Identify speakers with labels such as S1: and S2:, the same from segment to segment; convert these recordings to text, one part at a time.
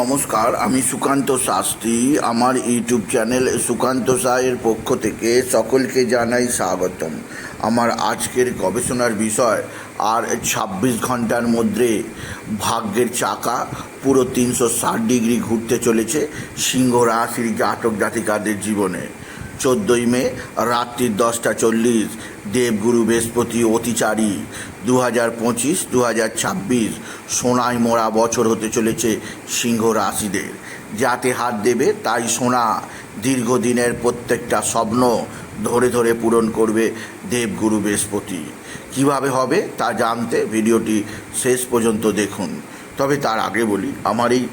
S1: নমস্কার, আমি সুকান্ত শাস্ত্রী। আমার ইউটিউব চ্যানেল সুকান্ত সাহের পক্ষ থেকে সকলকে জানাই স্বাগতম। আমার আজকের গবেষণার বিষয়, আর ছাব্বিশ ঘণ্টার মধ্যে ভাগ্যের চাকা পুরো তিনশো ষাট ডিগ্রি ঘুরতে চলেছে সিংহ রাশির জাতক জাতিকাদের জীবনে। চোদ্দোই মে, রাত্রি দশটা চল্লিশ, দেবগুরু বৃহস্পতি অতিচারী দু হাজার পঁচিশ দু হাজার ছাব্বিশ সোনায় মোড়া বছর হতে চলেছে সিংহ রাশিদের। যাতে হাত দেবে, তাই সোনা দীর্ঘদিনের প্রত্যেকটা স্বপ্ন ধরে ধরে পূরণ করবে দেবগুরু বৃহস্পতি। কীভাবে হবে, তা জানতে ভিডিওটি শেষ পর্যন্ত দেখুন। তবে তার আগে বলি, আমার এই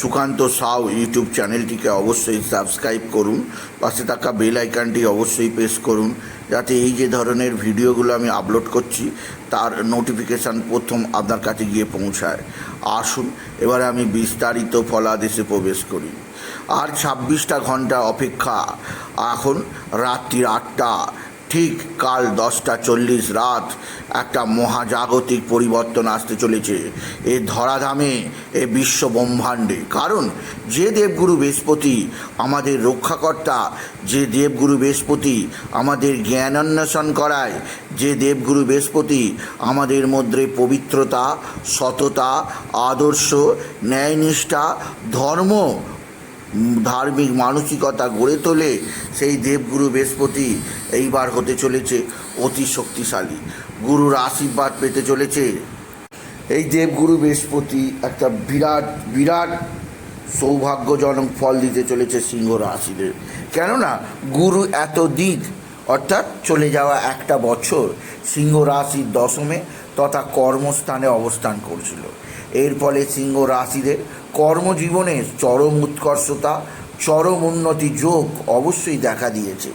S1: সুকান্ত সাউ ইউটিউব চ্যানেলটিকে অবশ্যই সাবস্ক্রাইব করুন। পাশে থাকা বেল আইকনটি অবশ্যই প্রেস করুন। যাতে এই যে ধরনের ভিডিওগুলো আমি আপলোড করছি, তার নোটিফিকেশান প্রথম আপনার কাছে গিয়ে পৌঁছায়। আসুন, এবারে আমি বিস্তারিত ফলাদেশে প্রবেশ করি। আর ছাব্বিশটা ঘণ্টা অপেক্ষা। এখন রাত্রির আটটা। ঠিক কাল দশটা চল্লিশ রাত একটা মহাজাগতিক পরিবর্তন আসতে চলেছে। এ ধরাধামে এ বিশ্ব ব্রহ্মাণ্ডে। কারণ যে দেবগুরু বৃহস্পতি আমাদের রক্ষাকর্তা, যে দেবগুরু বৃহস্পতি আমাদের জ্ঞান অন্বেষণ করায়, যে দেবগুরু বৃহস্পতি আমাদের মধ্যে পবিত্রতা, সততা, আদর্শ, ন্যায়নিষ্ঠা, ধর্ম ধার্মিক মানসিকতা গড়ে তোলে সেই দেবগুরু বৃহস্পতি এইবার হতে চলেছে অতি শক্তিশালী। গুরুর আশীর্বাদ পেতে চলেছে। এই দেবগুরু বৃহস্পতি একটা বিরাট বিরাট সৌভাগ্যজনক ফল দিতে চলেছে সিংহ রাশিদের। কেননা গুরু এত দিক অর্থাৎ চলে যাওয়া একটা বছর সিংহ রাশির দশমে তথা কর্মস্থানে অবস্থান করছিল। এর ফলে সিংহ রাশিদের কর্মজীবনে চরম উৎকর্ষতা, চরম উন্নতি যোগ অবশ্যই দেখা দিয়েছে।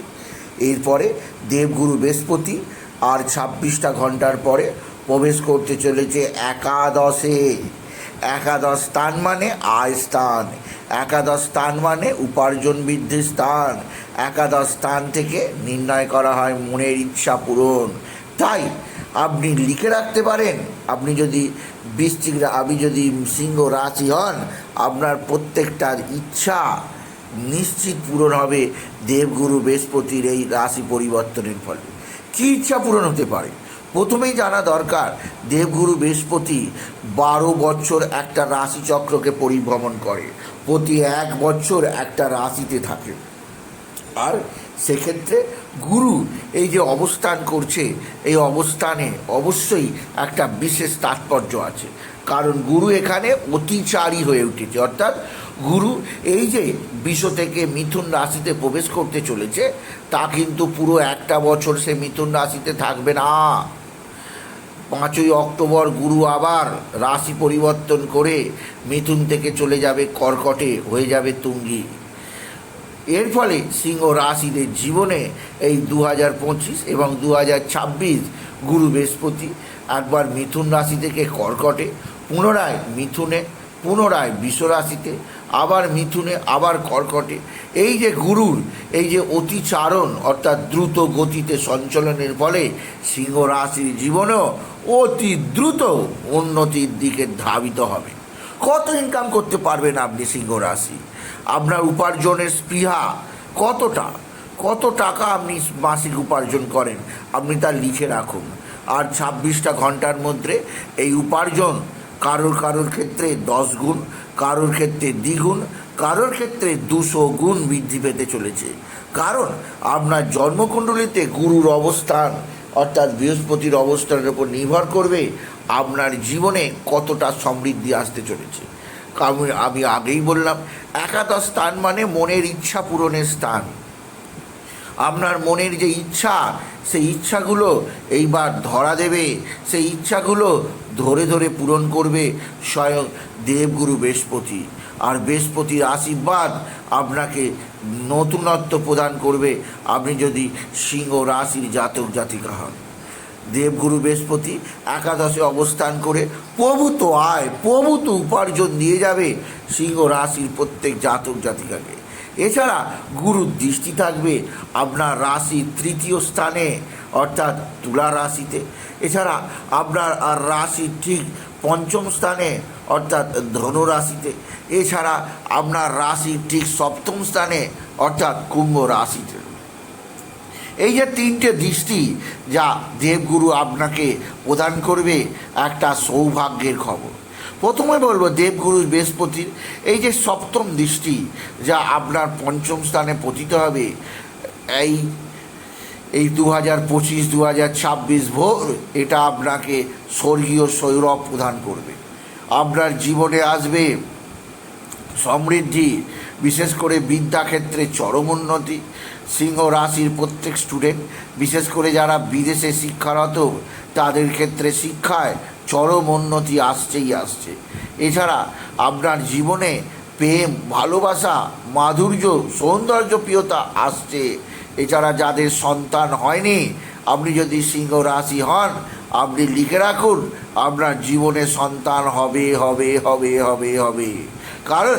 S1: এরপরে দেবগুরু বৃহস্পতি আর ছাব্বিশটা ঘণ্টার পরে প্রবেশ করতে চলেছে একাদশে। একাদশ স্থান মানে আয় স্থান। একাদশ স্থান মানে উপার্জন বৃদ্ধির স্থান। একাদশ স্থান থেকে নির্ণয় করা হয় মনের ইচ্ছা পূরণ। তাই আপনি লিখে রাখতে পারেন। আপনি যদি রা- আপনি যদি সিংহ রাশি হন, আপনার প্রত্যেকটার ইচ্ছা নিশ্চিত পূরণ হবে দেবগুরু বৃহস্পতির এই রাশি পরিবর্তনের ফলে। কী ইচ্ছা পূরণ হতে পারে? প্রথমেই জানা দরকার, দেবগুরু বৃহস্পতি বারো বছর একটা রাশিচক্রকে পরিভ্রমণ করে। প্রতি এক বছর একটা রাশিতে থাকে। আর সেক্ষেত্রে গুরু এই যে অবস্থান করছে, এই অবস্থানে অবশ্যই একটা বিশেষ তাৎপর্য আছে। কারণ গুরু এখানে অতিচারী হয়ে উঠেছে। অর্থাৎ গুরু এই যে বিষ থেকে মিথুন রাশিতে প্রবেশ করতে চলেছে, তা কিন্তু পুরো একটা বছর সে মিথুন রাশিতে থাকবে না। পাঁচই অক্টোবর গুরু আবার রাশি পরিবর্তন করে মিথুন থেকে চলে যাবে কর্কটে, হয়ে যাবে তুঙ্গি। এর ফলে সিংহ রাশিদের জীবনে এই দু হাজার পঁচিশ এবং দু হাজার ছাব্বিশ গুরু বৃহস্পতি একবার মিথুন রাশি থেকে কর্কটে, পুনরায় মিথুনে, পুনরায় বিষ রাশিতে, আবার মিথুনে, আবার কর্কটে। এই যে গুরুর, এই যে অতিচারণ অর্থাৎ দ্রুত গতিতে সঞ্চালনের ফলে সিংহ রাশির জীবনেও অতি দ্রুত উন্নতির দিকে ধাবিত হবে। কত ইনকাম করতে পারবেন আপনি সিংহ রাশি? আপনার উপার্জনের স্পৃহা কতটা? কত টাকা আপনি মাসিক উপার্জন করেন? আপনি তা লিখে রাখুন। আর ছাব্বিশটা ঘণ্টার মধ্যে এই উপার্জন কারোর কারোর ক্ষেত্রে দশ গুণ, কারোর ক্ষেত্রে দ্বিগুণ, কারোর ক্ষেত্রে দুশো গুণ বৃদ্ধি পেতে চলেছে। কারণ আপনার জন্মকুণ্ডলিতে গুরুর অবস্থান, অর্থাৎ বৃহস্পতির অবস্থানের উপর নির্ভর করবে আপনার জীবনে কতটা সমৃদ্ধি আসতে চলেছে। আমি আমি আগেই বললাম, একাদশ স্থান মানে মনের ইচ্ছা পূরণের স্থান। আপনার মনের যে ইচ্ছা, সেই ইচ্ছাগুলো এইবার ধরা দেবে, সেই ইচ্ছাগুলো ধরে ধরে পূরণ করবে স্বয়ং দেবগুরু বৃহস্পতি। আর বৃহস্পতির আশীর্বাদ আপনাকে নতুনত্ব প্রদান করবে। আপনি যদি সিংহ রাশির জাতক জাতিকা হন। দেবগুরু বৃহস্পতি একাদশে অবস্থান করে প্রভূত আয় প্রভূত উপার্জন দিয়ে যাবে, সিংহ রাশির প্রত্যেক জাতক জাতিকাকে। এছাড়া গুরুর দৃষ্টি থাকবে আপনার রাশির তৃতীয় স্থানে, অর্থাৎ তুলা রাশিতে। এছাড়া আপনার আর রাশির ঠিক পঞ্চম স্থানে, অর্থাৎ ধনু রাশিতে। এছাড়া আপনার রাশির ঠিক সপ্তম স্থানে, অর্থাৎ কুম্ভ রাশিতে। এই যে তিনটে দৃষ্টি যা দেবগুরু আপনাকে প্রদান করবে, একটা সৌভাগ্যের খবর। প্রথমে বলব, দেবগুরু বৃহস্পতির এই যে সপ্তম দৃষ্টি যা আপনার পঞ্চম স্থানে পতিত হবে, এই এই দু হাজার পঁচিশ দু হাজার ছাব্বিশ ভোর এটা আপনাকে স্বর্গীয় সৌরভ প্রদান করবে। আপনার জীবনে আসবে সমৃদ্ধি বিশেষ করে বিদ্যাক্ষেত্রে চরম উন্নতি, সিংহ রাশির প্রত্যেক স্টুডেন্ট বিশেষ করে যারা বিদেশে শিক্ষারত, তাদের ক্ষেত্রে শিক্ষায় চরম উন্নতি আসছেই আসছে। এছাড়া আপনার জীবনে প্রেম, ভালোবাসা, মাধুর্য, সৌন্দর্যপ্রিয়তা আসছে। এছাড়া যাদের সন্তান হয়নি, আপনি যদি সিংহ রাশি হন আপনি লিখে রাখুন, আপনার জীবনে সন্তান হবে হবে হবে হবে হবে। কারণ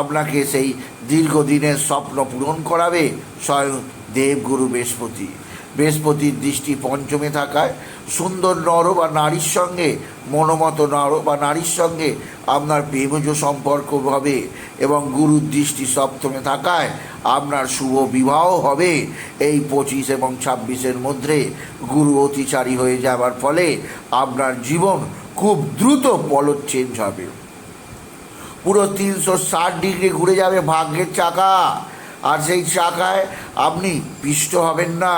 S1: আপনাকে সেই দীর্ঘদিনের স্বপ্ন পূরণ করাবে স্বয়ং দেবগুরু বৃহস্পতি। বৃহস্পতির দৃষ্টি পঞ্চমে থাকায় সুন্দর নর বা নারীর সঙ্গে, মনোমত নর বা নারীর সঙ্গে আপনার প্রেমজ সম্পর্ক হবে এবং গুরুর দৃষ্টি সপ্তমে থাকায় আপনার শুভ বিবাহ হবে। এই পঁচিশ এবং ছাব্বিশের মধ্যে গুরু অতিচারী হয়ে যাওয়ার ফলে আপনার জীবন খুব দ্রুত পলট চেঞ্জ হবে। পুরো তিনশো ষাট ডিগ্রি ঘুরে যাবে ভাগ্যের চাকা। আর সেই চাকায় আপনি পিষ্ট হবেন না।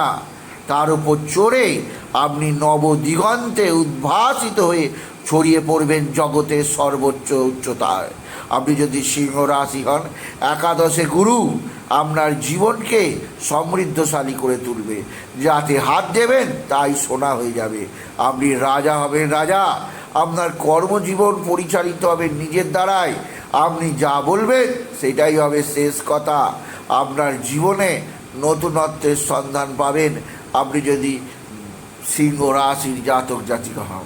S1: তার উপর চড়ে আপনি নবদিগন্তে উদ্ভাসিত হয়ে ছড়িয়ে পড়বেন জগতের সর্বোচ্চ উচ্চতায়। আপনি যদি সিংহ রাশি হন, একাদশে গুরু আপনার জীবনকে সমৃদ্ধশালী করে তুলবে। যাতে হাত দেবেন, তাই সোনা হয়ে যাবে। আপনি রাজা হবেন রাজা। আপনার কর্মজীবন পরিচালিত হবে নিজের দ্বারাই। আপনি যা বলবেন, সেটাই হবে শেষ কথা। আপনার জীবনে নতুনত্বের সন্ধান পাবেন। আপনি যদি সিংহ রাশির জাতক, জাতিকা হন।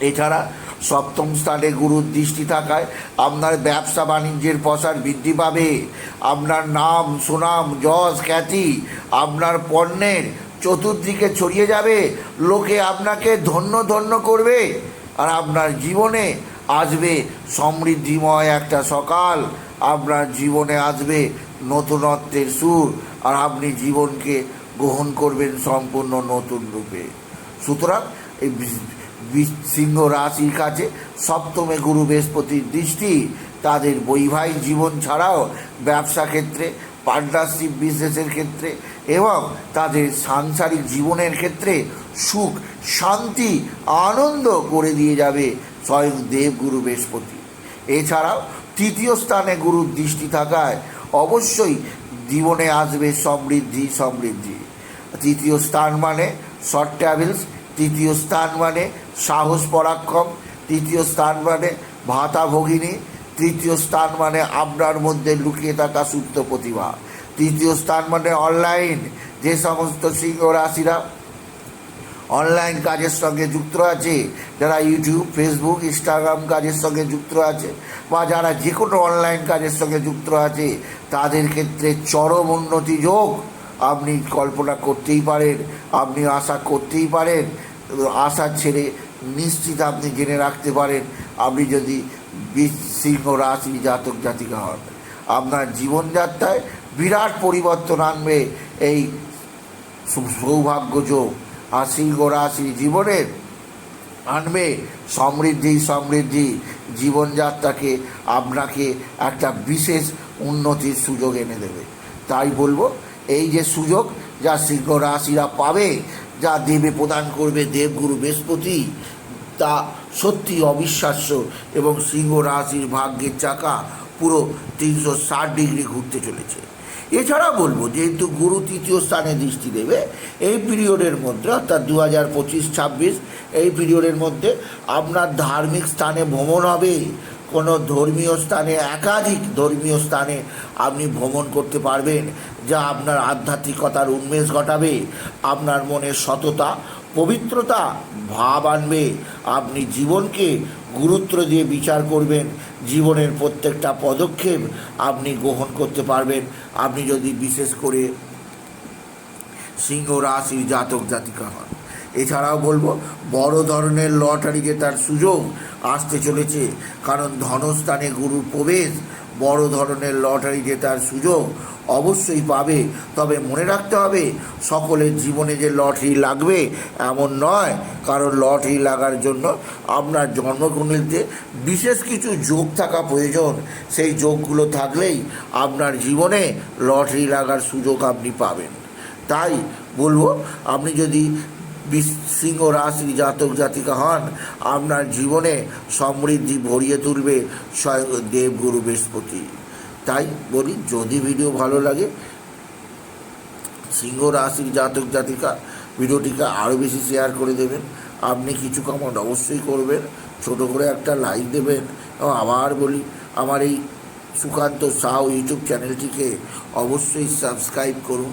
S1: এছাড়া সপ্তম স্থানে গুরুর দৃষ্টি থাকায় আপনার ব্যবসা বাণিজ্যের প্রসার বৃদ্ধি পাবে। আপনার নাম, সুনাম, যশ, খ্যাতি, আপনার পণ্যের চতুর্দিকে ছড়িয়ে যাবে। লোকে আপনাকে ধন্য ধন্য করবে আর আপনার জীবনে আসবে সমৃদ্ধিময় একটা সকাল। আপনার জীবনে আসবে নতুনত্বের সুর আর আপনি জীবনকে করবেন সম্পূর্ণ নতুন রূপে। সুতরাং এই সিংহ রাশির কাছে সপ্তমে গুরু বৃহস্পতির দৃষ্টি, তাদের বৈবাহিক জীবন ছাড়াও ব্যবসা ক্ষেত্রে পার্টনারশিপ বিজনেসের ক্ষেত্রে এবং তাদের সাংসারিক জীবনের ক্ষেত্রে সুখ, শান্তি, আনন্দ করে দিয়ে যাবে স্বয়ং দেবগুরু বৃহস্পতি। এছাড়াও তৃতীয় স্থানে গুরুর দৃষ্টি থাকায় অবশ্যই জীবনে আসবে সমৃদ্ধি সমৃদ্ধি। তৃতীয় স্থান মানে শর্ট ট্রাভেলস, তৃতীয় স্থান মানে সাহস পরাক্রম, তৃতীয় স্থান মানে ভাতা ভগিনী, তৃতীয় স্থান মানে আপনার মধ্যে লুকিয়ে থাকা সুপ্ত প্রতিভা, তৃতীয় স্থান মানে অনলাইন যে সমস্ত সিংহ রাশিরা অনলাইন কাজের সঙ্গে যুক্ত আছে, যারা ইউটিউব, ফেসবুক, ইনস্টাগ্রাম কাজের সঙ্গে যুক্ত আছে বা যারা যে কোনো অনলাইন কাজের সঙ্গে যুক্ত আছে, তাদের ক্ষেত্রে চরম উন্নতি যোগ আপনি কল্পনা করতেই পারেন, আপনি আশা করতেই পারেন, আশা ছেড়ে নিশ্চিত আপনি জেনে রাখতে পারেন, আপনি যদি বি- সিংহ রাশি জাতক জাতিকা হন। আপনার জীবনযাত্রায় বিরাট পরিবর্তন আনবে এই সৌভাগ্য যোগ। আর সিংহ রাশি জীবনের আনবে সমৃদ্ধি সমৃদ্ধি। জীবনযাত্রাকে আপনাকে একটা বিশেষ উন্নতির সুযোগ এনে দেবে। তাই বলব এই যে সুযোগ যা সিংহ রাশিরা পাবে, যা দেবে প্রদান করবে দেবগুরু বৃহস্পতি, তা সত্যি অবিশ্বাস্য এবং সিংহ রাশির ভাগ্যের চাকা পুরো তিনশো ষাট ডিগ্রি ঘুরতে চলেছে। এছাড়া বলব, যেহেতু গুরু তৃতীয় স্থানে দৃষ্টি দেবে, এই পিরিয়ডের মধ্যে অর্থাৎ দু হাজার পঁচিশ ছাব্বিশ, এই পিরিয়ডের মধ্যে আপনার ধার্মিক স্থানে ভ্রমণ হবে। কোনো ধর্মীয় স্থানে, একাধিক ধর্মীয় স্থানে আপনি ভ্রমণ করতে পারবেন, যা আপনার আধ্যাত্মিকতার উন্মেষ ঘটাবে, আপনার মনে সততা, পবিত্রতা, ভাব আনবে, আপনি জীবনকে গুরুত্ব দিয়ে বিচার করবেন, জীবনের প্রত্যেকটা পদক্ষেপ আপনি গ্রহণ করতে পারবেন। আপনি যদি বিশেষ করে সিংহ রাশির জাতক জাতিকা হন। এছাড়াও বলব, বড় ধরনের লটারি জেতার সুযোগ আসতে চলেছে। কারণ ধনস্থানে গুরুর প্রবেশ, বড় ধরনের লটারি জেতার সুযোগ অবশ্যই পাবে। তবে মনে রাখতে হবে, সকলের জীবনে যে লটারি লাগবে এমন নয়। কারণ লটারি লাগার জন্য আপনার জন্মকুণ্ডলিতে বিশেষ কিছু যোগ থাকা প্রয়োজন। সেই যোগগুলো থাকলেই আপনার জীবনে লটারি লাগার সুযোগ আপনি পাবেন। তাই বলব, আপনি যদি সিংহ রাশি জাতক জাতিকা হন, আপনার জীবনে সমৃদ্ধি ভরিয়ে তুলবে স্বয়ং দেবগুরু বৃহস্পতি। তাই বলি, যদি ভিডিও ভালো লাগে সিংহ রাশির জাতক জাতিকা ভিডিওটিকে আরও বেশি শেয়ার করে দেবেন। আপনি কিছু কমেন্ট অবশ্যই করবেন, ছোট করে একটা লাইক দেবেন। এবং আবার বলি, আমার এই সুকান্ত সাউ ইউটিউব চ্যানেলটিকে অবশ্যই সাবস্ক্রাইব করুন।